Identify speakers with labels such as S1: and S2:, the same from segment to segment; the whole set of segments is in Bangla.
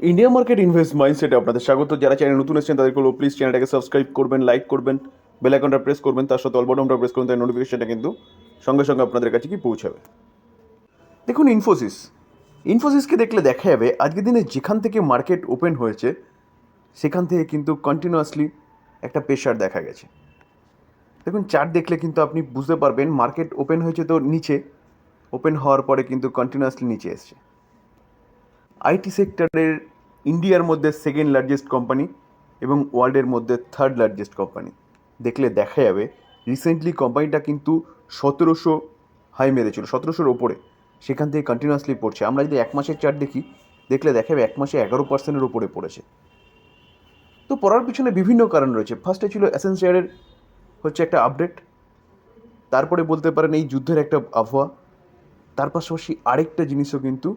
S1: ইন্ডিয়া মার্কেট ইনভেস্ট মাইন্ডসেটে আপনাদের স্বাগত। যারা চ্যানেল নতুন এসেছেন, তাদেরকে বলব প্লিজ চ্যানেলটাকে সাবস্ক্রাইব করবেন লাইক করবেন বেল আইকনটা প্রেস করবেন, তার সাথে অলবটনটা প্রেস করবেন তার নোটিফিকেশনটা কিন্তু সঙ্গে সঙ্গে আপনাদের কাছে কি পৌঁছাবে। দেখুন ইনফোসিস ইনফোসিসকে দেখলে দেখা যাবে, আজকের দিনে যেখান থেকে মার্কেট ওপেন হয়েছে, সেখান থেকে কিন্তু কন্টিনিউয়াসলি একটা প্রেশার দেখা গেছে। দেখুন চার্ট দেখলে কিন্তু আপনি বুঝতে পারবেন মার্কেট ওপেন হয়েছে তো নিচে ওপেন হওয়ার পরে কিন্তু কন্টিনিউয়াসলি নিচে এসছে। আইটি সেক্টরের ইন্ডিয়ার মধ্যে সেকেন্ড লার্জেস্ট কোম্পানি এবং ওয়ার্ল্ডের মধ্যে থার্ড লার্জেস্ট কোম্পানি দেখলে দেখা যাবে রিসেন্টলি কোম্পানিটা কিন্তু সতেরোশো হাই মেরেছিল, সতেরোশোর ওপরে। সেখান থেকে কন্টিনিউয়াসলি পড়ছে। আমরা যদি এক মাসের চার্ট দেখি, দেখলে দেখা যাবে এক মাসে এগারো পার্সেন্টের ওপরে পড়েছে। তো পড়ার পিছনে বিভিন্ন কারণ রয়েছে। ফার্স্টে ছিল অ্যাসেন্সিয়ারের হচ্ছে একটা আপডেট তারপরে বলতে পারেন এই যুদ্ধের একটা আবহাওয়া। তার পাশাপাশি আরেকটা জিনিসও কিন্তু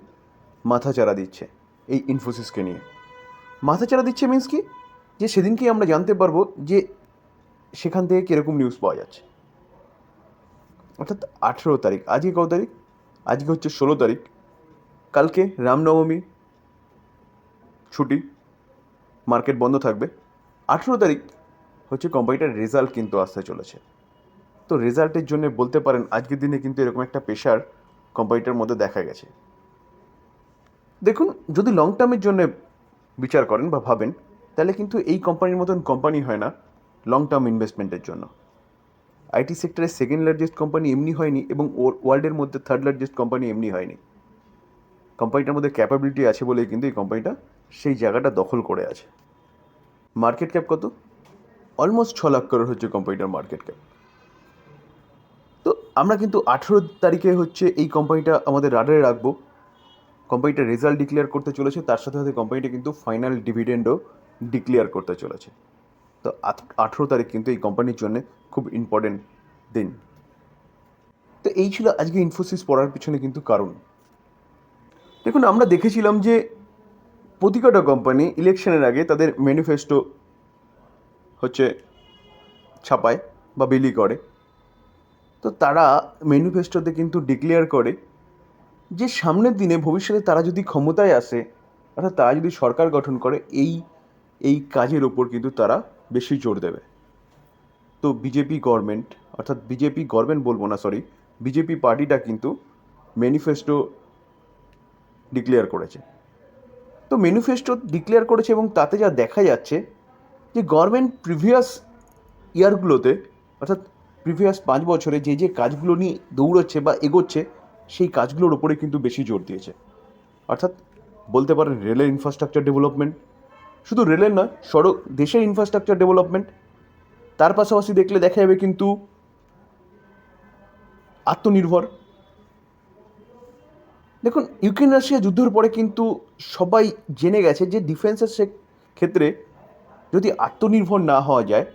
S1: মাথাচাড়া দিচ্ছে এই ইনফোসিসকে নিয়ে। মাথাচাড়া দিচ্ছে মিন্স কি? যে সেদিনকেই আমরা জানতে পারব যে সেখান থেকে কীরকম নিউজ পাওয়া যাচ্ছে। অর্থাৎ আঠেরো তারিখ। আজকে কত তারিখ? আজকে হচ্ছে ষোলো তারিখ। কালকে রামনবমী ছুটি। মার্কেট বন্ধ থাকবে। আঠেরো তারিখ হচ্ছে কোম্পানিটার রেজাল্ট কিন্তু আসতে চলেছে। তো রেজাল্টের জন্য বলতে পারেন আজকের দিনে কিন্তু এরকম একটা প্রেশার কোম্পানিটার মধ্যে দেখা গেছে। দেখুন, যদি লং টার্মের জন্য বিচার করেন বা ভাবেন, তাহলে কিন্তু এই কোম্পানির মতন কোম্পানি হয় না লং টার্ম ইনভেস্টমেন্টের জন্য। আইটি সেক্টরের সেকেন্ড লার্জেস্ট কোম্পানি এমনি হয়নি এবং ওয়ার্ল্ডের মধ্যে থার্ড লার্জেস্ট কোম্পানি এমনি হয়নি। কোম্পানিটার মধ্যে ক্যাপাবিলিটি আছে বলেই কিন্তু এই কোম্পানিটা সেই জায়গাটা দখল করে আছে। মার্কেট ক্যাপ কত? অলমোস্ট ছ লাখ করোড় হচ্ছে কোম্পানিটার মার্কেট ক্যাপ তো আমরা কিন্তু আঠেরো তারিখে হচ্ছে এই কোম্পানিটা আমাদের রাডারে রাখব। কোম্পানিটা রেজাল্ট ডিক্লেয়ার করতে চলেছে, তার সাথে সাথে কোম্পানিটা কিন্তু ফাইনাল ডিভিডেন্ডও ডিক্লেয়ার করতে চলেছে। তো আঠেরো তারিখ কিন্তু এই কোম্পানির জন্য খুব ইম্পর্টেন্ট দিন। তো এই ছিল আজকে ইনফোসিস পড়ার পিছনে কিন্তু কারণ। দেখুন, আমরা দেখেছিলাম যে প্রতিকটা কোম্পানি ইলেকশনের আগে তাদের ম্যানিফেস্টো হচ্ছে ছাপায় বা বিলি করে। তো তারা ম্যানিফেস্টোতে কিন্তু ডিক্লেয়ার করে যে সামনের দিনে ভবিষ্যতে তারা যদি ক্ষমতায় আসে, অর্থাৎ তারা যদি সরকার গঠন করে, এই এই কাজের ওপর কিন্তু তারা বেশি জোর দেবে। তো বিজেপি গভর্নমেন্ট অর্থাৎ বিজেপি গভর্নমেন্ট বলব না সরি বিজেপি পার্টিটা কিন্তু ম্যানিফেস্টো ডিক্লেয়ার করেছে। তো ম্যানিফেস্টো ডিক্লেয়ার করেছে এবং তাতে যা দেখা যাচ্ছে, যে গভর্নমেন্ট প্রিভিয়াস ইয়ারগুলোতে অর্থাৎ প্রিভিয়াস পাঁচ বছরে যে যে কাজগুলো নিয়ে দৌড়চ্ছে বা এগোচ্ছে সেই কাজগুলোর ওপরে কিন্তু বেশি জোর দিয়েছে। অর্থাৎ বলতে পারেন রেলের ইনফ্রাস্ট্রাকচার ডেভেলপমেন্ট শুধু রেলের নয়, সড়ক, দেশের ইনফ্রাস্ট্রাকচার ডেভেলপমেন্ট তার পাশাপাশি দেখলে দেখা যাবে কিন্তু আত্মনির্ভর। দেখুন, ইউক্রেন রাশিয়া যুদ্ধের পরে কিন্তু সবাই জেনে গেছে যে ডিফেন্সের সে ক্ষেত্রে যদি আত্মনির্ভর না হওয়া যায়,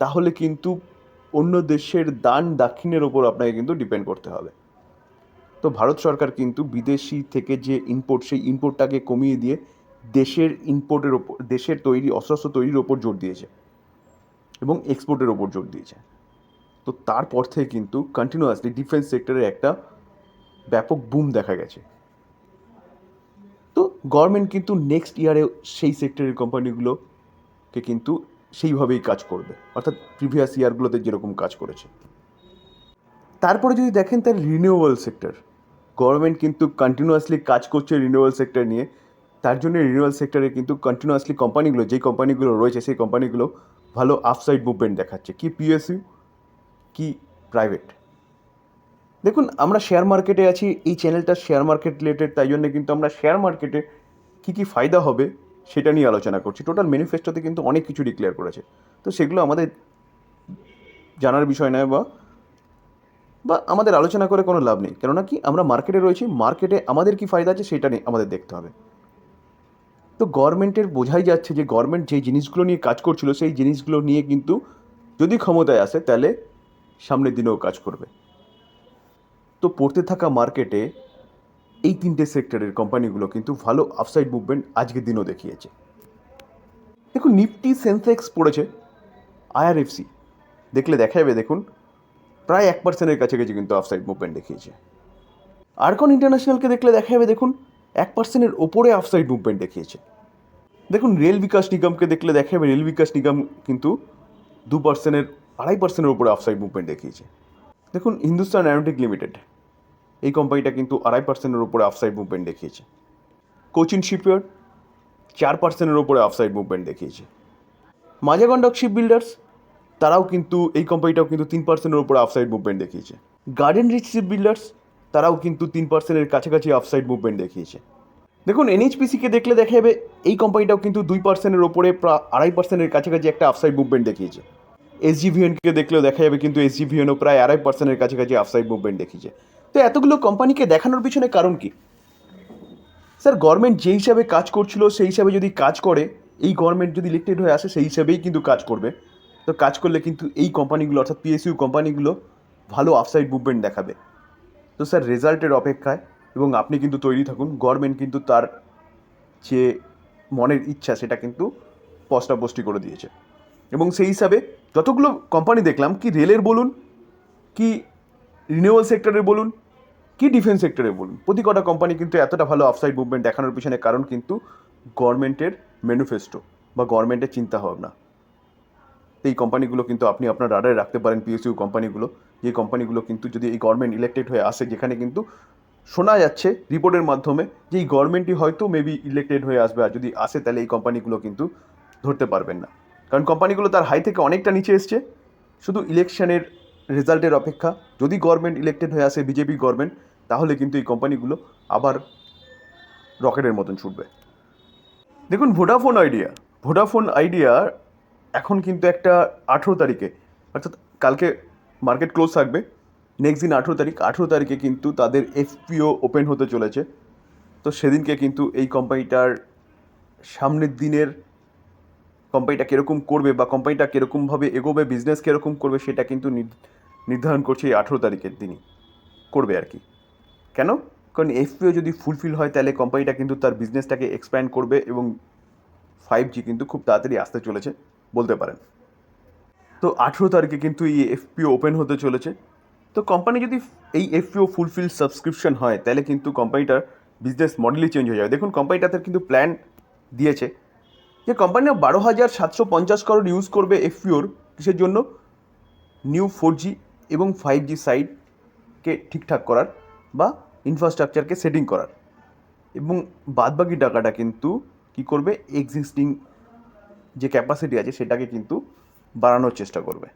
S1: তাহলে কিন্তু অন্য দেশের দান দাক্ষিণের ওপর আপনাকে কিন্তু ডিপেন্ড করতে হবে। তো ভারত সরকার কিন্তু বিদেশি থেকে যে ইম্পোর্ট সেই ইম্পোর্টটাকে কমিয়ে দিয়ে দেশের ইম্পোর্টের ওপর, দেশের তৈরি অস্ত্র তৈরির ওপর জোর দিয়েছে এবং এক্সপোর্টের ওপর জোর দিয়েছে। তো তারপর থেকে কিন্তু কন্টিনিউয়াসলি ডিফেন্স সেক্টরে একটা ব্যাপক বুম দেখা গেছে। তো গভর্নমেন্ট কিন্তু নেক্সট ইয়ারে সেই সেক্টরের কোম্পানিগুলোকে কিন্তু সেইভাবেই কাজ করবে। অর্থাৎ প্রিভিয়াস ইয়ারগুলোতে যেরকম কাজ করেছে। তারপরে যদি দেখেন তার রিনিউয়েবল সেক্টর গভর্নমেন্ট কিন্তু কন্টিনিউয়াসলি কাজ করছে রিনিউয়েবল সেক্টর নিয়ে। তার জন্য রিনিউয়েবল সেক্টরে কিন্তু কন্টিনিউয়াসলি কোম্পানিগুলো, যেই কোম্পানিগুলো রয়েছে, সেই কোম্পানিগুলো ভালো আফসাইড মুভমেন্ট দেখাচ্ছে। কি পিএসইউ কি প্রাইভেট দেখুন, আমরা শেয়ার মার্কেটে আছি, এই চ্যানেলটা শেয়ার মার্কেট রিলেটেড তাই জন্য কিন্তু আমরা শেয়ার মার্কেটে কী কী ফায়দা হবে সেটা নিয়ে আলোচনা করছি। টোটাল ম্যানিফেস্টোতে কিন্তু অনেক কিছু ডিক্লেয়ার করেছে। তো সেগুলো আমাদের জানার বিষয় নয় বা বা আমাদের আলোচনা করে কোনো লাভ নেই। কেননা কি? আমরা মার্কেটে রয়েছি মার্কেটে আমাদের কি ফায়দা আছে সেটা নিয়ে আমাদের দেখতে হবে। তো গভর্নমেন্টের বোঝাই যাচ্ছে যে গভর্নমেন্ট যে জিনিসগুলো নিয়ে কাজ করছিল, সেই জিনিসগুলো নিয়ে কিন্তু যদি ক্ষমতায় আসে, তাহলে সামনের দিনেও কাজ করবে। তো পড়তে থাকা মার্কেটে এই তিনটে সেক্টরের কোম্পানিগুলো কিন্তু ভালো আফসাইড মুভমেন্ট আজকের দিনও দেখিয়েছে। দেখুন নিফটি সেন্সেক্স পড়েছে আইআরএফসি দেখলে দেখা যাবে দেখুন। প্রায় এক পার্সেন্টের কাছাকাছি কিন্তু আফসাইড মুভমেন্ট দেখিয়েছে। আরকন ইন্টারন্যাশনালকে দেখলে দেখা যাবে, দেখুন, এক পার্সেন্টের ওপরে আফসাইড মুভমেন্ট দেখিয়েছে। দেখুন রেল বিকাশ নিগমকে দেখলে দেখা যাবে রেল বিকাশ নিগম কিন্তু দু পার্সেন্টের, আড়াই পার্সেন্টের ওপরে আফসাইড মুভমেন্ট দেখিয়েছে। দেখুন হিন্দুস্তান অ্যারোটিক লিমিটেড এই কোম্পানিটা কিন্তু আড়াই পার্সেন্টের ওপরে আফসাইড মুভমেন্ট দেখিয়েছে। কোচিন শিপইয়ার্ড চার পার্সেন্টের ওপরে আফসাইড মুভমেন্ট দেখিয়েছে। মাজাগন্ডক শিপ বিল্ডার্স তারাও কিন্তু, এই কোম্পানিটাও কিন্তু তিন পার্সেন্টের ওপরে আফসাইড মুভমেন্ট দেখিয়েছে। গার্ডেন রিচ শিপ বিল্ডার্স তারাও কিন্তু তিন পার্সেন্টের কাছাকাছি আফসাইড মুভমেন্ট দেখিয়েছে। দেখুন এনএইচপিসিকে দেখলে দেখা যাবে, এই কোম্পানিটাও কিন্তু দুই পার্সেন্টের ওপরে প্রায় আড়াই পার্সেন্টের কাছাকাছি একটা আফসাইড মুভমেন্ট দেখিয়েছে। এসজিভিএনকে দেখলেও দেখা যাবে কিন্তু এসজিভিএনও প্রায় আড়াই পার্সেন্টের কাছাকাছি আফসাইড মুভমেন্ট দেখিয়েছে। তো এতগুলো কোম্পানিকে দেখানোর পিছনে কারণ কি? স্যার গভর্নমেন্ট যে হিসাবে কাজ করছিল, সেই হিসাবে যদি কাজ করে, এই গভর্নমেন্ট যদি ইলেক্টেড হয়ে আসে, সেই হিসাবেই কিন্তু কাজ করবে। তো কাজ করলে কিন্তু এই কোম্পানিগুলো, অর্থাৎ পিএসইউ কোম্পানিগুলো ভালো আফসাইড মুভমেন্ট দেখাবে। তো স্যার, রেজাল্টের অপেক্ষায় এবং আপনি কিন্তু তৈরি থাকুন, গভর্নমেন্ট কিন্তু তার যে মনের ইচ্ছা সেটা কিন্তু পস্টাপস্টি করে দিয়েছে। এবং সেই হিসাবে যতগুলো কোম্পানি দেখলাম, কি রেলের বলুন, কি রিনিউয়াল সেক্টরের বলুন, কি ডিফেন্স সেক্টরে বলুন, প্রতি কটা কোম্পানি কিন্তু এতটা ভালো আফসাইড মুভমেন্ট দেখানোর পিছনে কারণ কিন্তু গভর্নমেন্টের ম্যানিফেস্টো বা গভর্নমেন্টের চিন্তাভাবনা। এই কোম্পানিগুলো কিন্তু আপনি আপনার রাডারে রাখতে পারেন পিএসইউ কোম্পানিগুলো যে কোম্পানিগুলো কিন্তু যদি এই গভর্নমেন্ট ইলেক্টেড হয়ে আসে, যেখানে কিন্তু শোনা যাচ্ছে রিপোর্টের মাধ্যমে যে এই গভর্নমেন্টই হয়তো মেবি ইলেক্টেড হয়ে আসবে আর যদি আসে, তাহলে এই কোম্পানিগুলো কিন্তু ধরতে পারবেন না। কারণ কোম্পানিগুলো তার হাই থেকে অনেকটা নিচে এসছে। শুধু ইলেকশনের রেজাল্টের অপেক্ষা। যদি গভর্নমেন্ট ইলেক্টেড হয়ে আসে বিজেপি গভর্নমেন্ট তাহলে কিন্তু এই কোম্পানিগুলো আবার রকেটের মতন ছুটবে। দেখুন ভোডাফোন আইডিয়া ভোডাফোন আইডিয়া এখন কিন্তু একটা আঠেরো তারিখে, অর্থাৎ কালকে মার্কেট ক্লোজ থাকবে। নেক্সট দিন আঠেরো তারিখ, আঠেরো তারিখে কিন্তু তাদের এফপিও ওপেন হতে চলেছে। তো সেদিনকে কিন্তু এই কোম্পানিটার সামনের দিনের কোম্পানিটা কীরকম করবে বা কোম্পানিটা কীরকমভাবে এগোবে বিজনেস কীরকম করবে, সেটা কিন্তু নির- নির্ধারণ করছে এই আঠেরো তারিখের দিনই। করবে আর কি। কেন? কারণ এফপিও যদি ফুলফিল হয়, তাহলে কোম্পানিটা কিন্তু তার বিজনেসটাকে এক্সপ্যান্ড করবে এবং ফাইভ জি কিন্তু খুব তাড়াতাড়ি আসতে চলেছে। বলতে পারেন। তো আঠেরো তারিখে কিন্তু এই এফপিও ওপেন হতে চলেছে। তো কোম্পানি যদি এই এফপিও ফুলফিল সাবস্ক্রিপশন হয়, তাহলে কিন্তু কোম্পানিটার বিজনেস মডেলই চেঞ্জ হয়ে যাবে। দেখুন কোম্পানিটাতে কিন্তু প্ল্যান দিয়েছে যে কোম্পানি বারো হাজার সাতশো পঞ্চাশ করোড় ইউজ করবে এফপিওর কিসের জন্য? নিউ ফোর জি এবং ফাইভ জি সাইটকে ঠিকঠাক করার বা ইনফ্রাস্ট্রাকচারকে সেটিং করার। এবং বাদবাকি টাকাটা কিন্তু কী করবে? এক্সিস্টিং যে ক্যাপাসিটি আছে সেটাকে কিন্তু বাড়ানোর চেষ্টা করবে।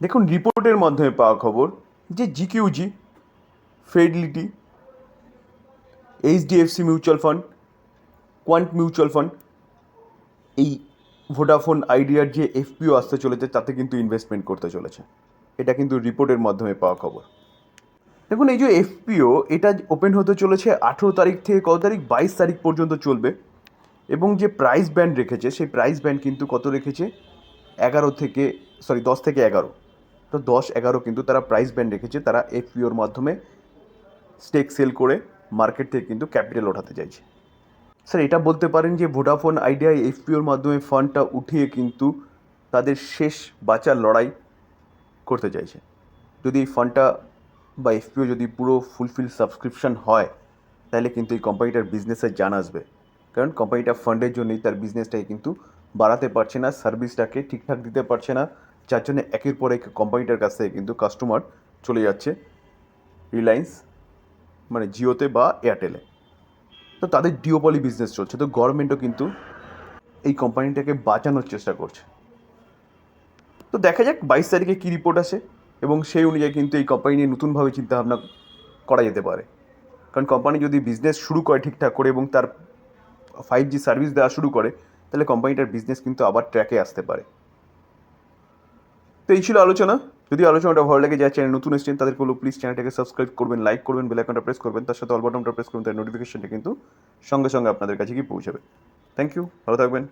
S1: দেখুন, রিপোর্টের মাধ্যমে পাওয়া খবর যে GQG Fidelity HDFC mutual fund Quant mutual fund এই ভোডাফোন আইডিয়ার যে এফপিও আসতে চলেছে, তাতে কিন্তু ইনভেস্টমেন্ট করতে চলেছে। এটা কিন্তু রিপোর্টের মাধ্যমে পাওয়া খবর। দেখুন, এই যে এফপিও এটা ওপেন হতে চলেছে আঠেরো তারিখ থেকে, কত তারিখ? বাইশ তারিখ পর্যন্ত চলবে। এবং যে প্রাইস ব্যান্ড রেখেছে, সেই প্রাইস ব্যান্ড কিন্তু কত রেখেছে? এগারো থেকে সরি দশ থেকে এগারো। তো দশ, এগারো কিন্তু তারা প্রাইস ব্যান্ড রেখেছে, তারা এফপিওর মাধ্যমে স্টেক সেল করে মার্কেট থেকে কিন্তু ক্যাপিটাল ওঠাতে চাইছে। স্যার এটা বলতে পারেন যে ভোডাফোন আইডিয়া এফপিওর মাধ্যমে ফান্ডটা উঠিয়ে কিন্তু তাদের শেষ বাঁচার লড়াই করতে চাইছে। যদি এই ফান্ডটা বা এফপিও যদি পুরো ফুলফিল সাবস্ক্রিপশন হয়, তাহলে কিন্তু এই কোম্পানিটার বিজনেসের জান আসবে। কারণ কোম্পানিটা ফান্ডের জন্যই তার বিজনেসটাকে কিন্তু বাড়াতে পারছে না সার্ভিসটাকে ঠিকঠাক দিতে পারছে না, যার জন্য একের পর এক কোম্পানিটার কাছ থেকে কিন্তু কাস্টমার চলে যাচ্ছে রিলায়েন্স মানে জিওতে বা এয়ারটেলে তো তাদের ডিওপলি বিজনেস চলছে, তো গভর্নমেন্টও কিন্তু এই কোম্পানিটাকে বাঁচানোর চেষ্টা করছে। তো দেখা যাক বাইশ তারিখে কী রিপোর্ট আসে এবং সেই অনুযায়ী কিন্তু এই কোম্পানি নিয়ে নতুনভাবে চিন্তাভাবনা করা যেতে পারে। কারণ কোম্পানি যদি বিজনেস শুরু করে ঠিকঠাক করে এবং তার ফাইভ জি সার্ভিস দেওয়া শুরু করে, তাহলে কোম্পানিটার বিজনেস কিন্তু আবার ট্র্যাকে আসতে পারে। তো এই ছিল আলোচনা। যদি আলোচনাটা ভালো লাগে, যারা চ্যানেল নতুন এসেছেন তাদের বলো প্লিজ চ্যানেলটাকে সাবস্ক্রাইব করবেন লাইক করবেন বেল আইকনটা প্রেস করবেন, তার সাথে অল বাটনটা প্রেস করবেন তার নোটিফিকেশনটা কিন্তু সঙ্গে সঙ্গে আপনাদের কাছে গিয়ে পৌঁছাবে। থ্যাংক ইউ ভালো থাকবেন।